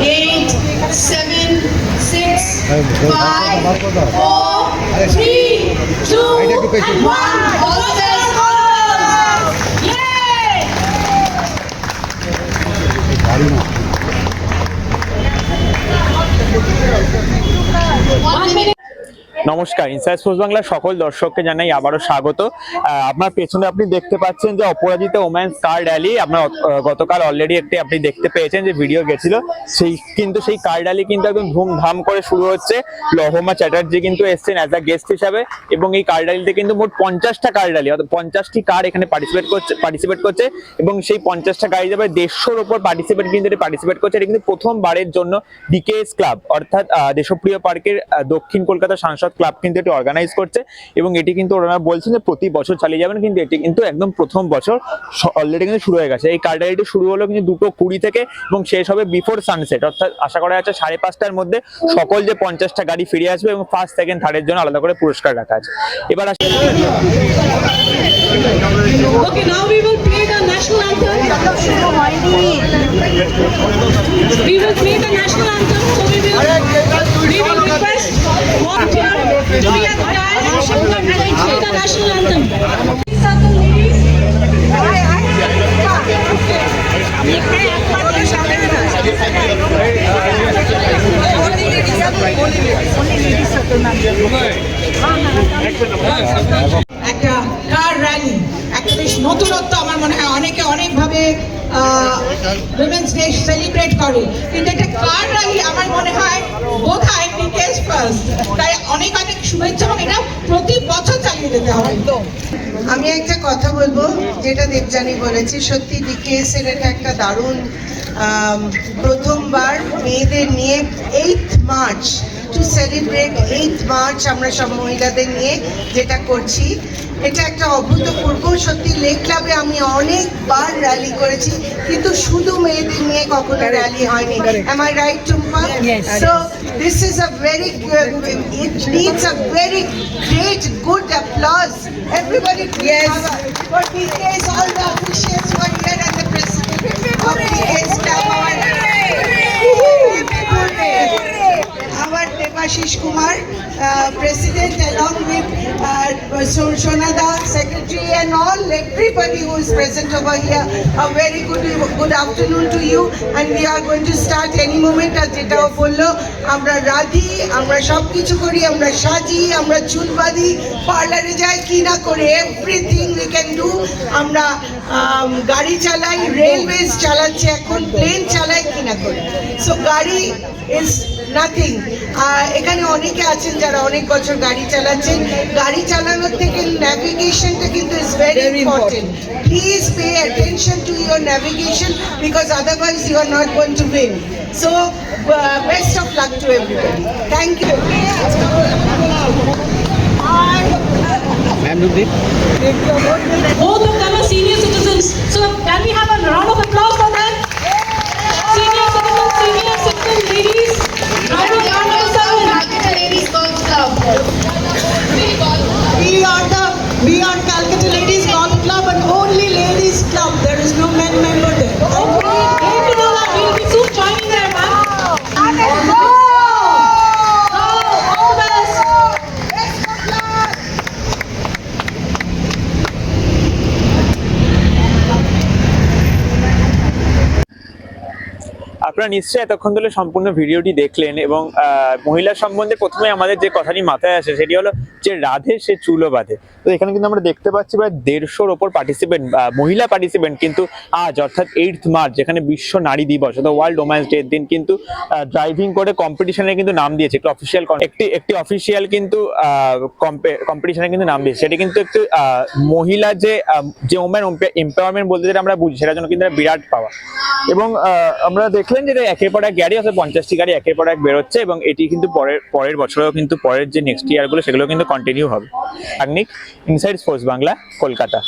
eight, seven, six, five, four, three, two, and one. All of us. নমস্কার inside sports বাংলার সকল দর্শককে জানাই আবারও স্বাগত। আপনার পেছনে আপনি দেখতে পাচ্ছেন যে অপরাজিতা ওম্যান্স কার র্যালি আপনার গতকাল অলরেডি একটি আপনি দেখতে পেয়েছেন যে ভিডিও গেছিল। সেই, কিন্তু সেই কার র্যালি কিন্তু একদম ধুমধাম করে শুরু হচ্ছে। লহমা চ্যাটার্জি কিন্তু এসছেন অ্যাজ আ গেস্ট হিসাবে এবং এই কার র্যালিতে কিন্তু মোট পঞ্চাশটা কার র্যালি অর্থাৎ পঞ্চাশটি কার এখানে পার্টিসিপেট করছে পার্টিসিপেট করছে এবং সেই পঞ্চাশটা কার হিসাবে দেড়শোর ওপর পার্টিসিপেট কিন্তু এটা পার্টিসিপেট করছে। এটা কিন্তু প্রথমবারের জন্য ডিকেএস ক্লাব অর্থাৎ দেশপ্রিয় পার্কের দক্ষিণ কলকাতা সাংসদ ক্লাব কিন্তু এটি অর্গানাইজ করছে এবং এটি কিন্তু ওনারা বলছেন যে প্রতি বছর চালিয়ে যাবেন কিন্তু এটি কিন্তু একদম প্রথম বছর অলরেডি কিন্তু শুরু হয়ে গেছে। এই কার্ডারিটি শুরু হলো কিন্তু দুটো কুড়ি থেকে এবং শেষ হবে বিফোর সানসেট অর্থাৎ আশা করা যাচ্ছে সাড়ে পাঁচটার মধ্যে সকল যে পঞ্চাশটা গাড়ি ফিরে আসবে এবং ফার্স্ট সেকেন্ড থার্ডের জন্য আলাদা করে পুরস্কার রাখা আছে। এবার আসি Okay, now we will play the national anthem. So we will, we will request volunteer একটা কার র্যালি একটা বেশ নতুনত্ব আমার মনে হয়। অনেকে অনেকভাবে উইমেন্স ডে সেলিব্রেট করে। কিন্তু একটা কার র্যালি আমার মনে হয় বোধ হয় ফার্স্ট তাই অনেক অনেক শুভেচ্ছা এবং এটা প্রতি বছর চালিয়ে যেতে হবে। আমি একটা কথা বলব যেটা দেবজানি বলেছে সত্যি ডিকেএস এর এটা একটা দারুণ প্রথমবার মেয়েদের নিয়ে eight March to celebrate eight March আমরা সব মহিলাদের নিয়ে যেটা করছি। এটা একটা অভূতপূর্ব সত্যি লেক ক্লাবে আমি অনেকবার র্যালি করেছি কিন্তু শুধু মেয়েদের নিয়ে কখনো র্যালি হয়নি। Am I right Tumpa so this is a very it needs a very great good applause everybody yes. For DK's all the officials were here and the president. Our Devashish Kumar uh, president along with uh, Shonada secretary and all everybody who is present over here a very good good afternoon to you. And we are going to start any moment আর যেটাও বলল আমরা রাধি আমরা সব কিছু করি আমরা সাজি আমরা চুল বাঁধি পার্লারে যাই কি না করে এভরিথিং উই ক্যান ডু আমরা আম, গাড়ি চালাই রেলওয়েজ চালাচ্ছে এখন প্লেন চালাই কি না করে সো গাড়ি ইজ নাথিং এখানে অনেকে আছেন যারা অনেক বছর গাড়ি চালাচ্ছেন গাড়ি চালানোর থেকে ন্যাভিগেশনটা কিন্তু is very important please pay attention to your navigation because otherwise you are not going to win so best of luck to everybody thank you Both আপনারা নিশ্চয়ই এতক্ষণ ধরে সম্পূর্ণ ভিডিওটি দেখলেন এবং মহিলা সম্বন্ধে প্রথমে আমাদের যে কথাটি মাথায় আসে সেটি হলো যে রাধে সে চুলো বাঁধে। তো এখানে কিন্তু আমরা দেখতে পাচ্ছি প্রায় দেড়শোর ওপর পার্টিসিপেন্ট মহিলা পার্টিসিপেন্ট কিন্তু আজ, অর্থাৎ এইট মার্চ যেখানে বিশ্ব নারী দিবস, অর্থাৎ ওয়ার্ল্ড ওম্যান্স ডে দিন কিন্তু ড্রাইভিং করে কম্পিটিশনে কিন্তু নাম দিয়েছে, একটি অফিসিয়াল একটি একটি অফিসিয়াল কিন্তু কম্পিটিশনে কিন্তু নাম দিয়েছে। সেটি কিন্তু একটু মহিলা যে যে ওম্যান এম্পাওয়ারমেন্ট বলতে যেটা আমরা বুঝি, সেটার জন্য কিন্তু বিরাট পাওয়া এবং আমরা দেখলেন যে এটা একের পর এক গাড়ি আছে, পঞ্চাশটি গাড়ি একের পর এক বেরোচ্ছে এবং এটি কিন্তু পরের পরের বছরেও কিন্তু পরের যে নেক্সট ইয়ারগুলো সেগুলো কিন্তু কন্টিনিউ হবে। Agnik inside sports Bangla Kolkata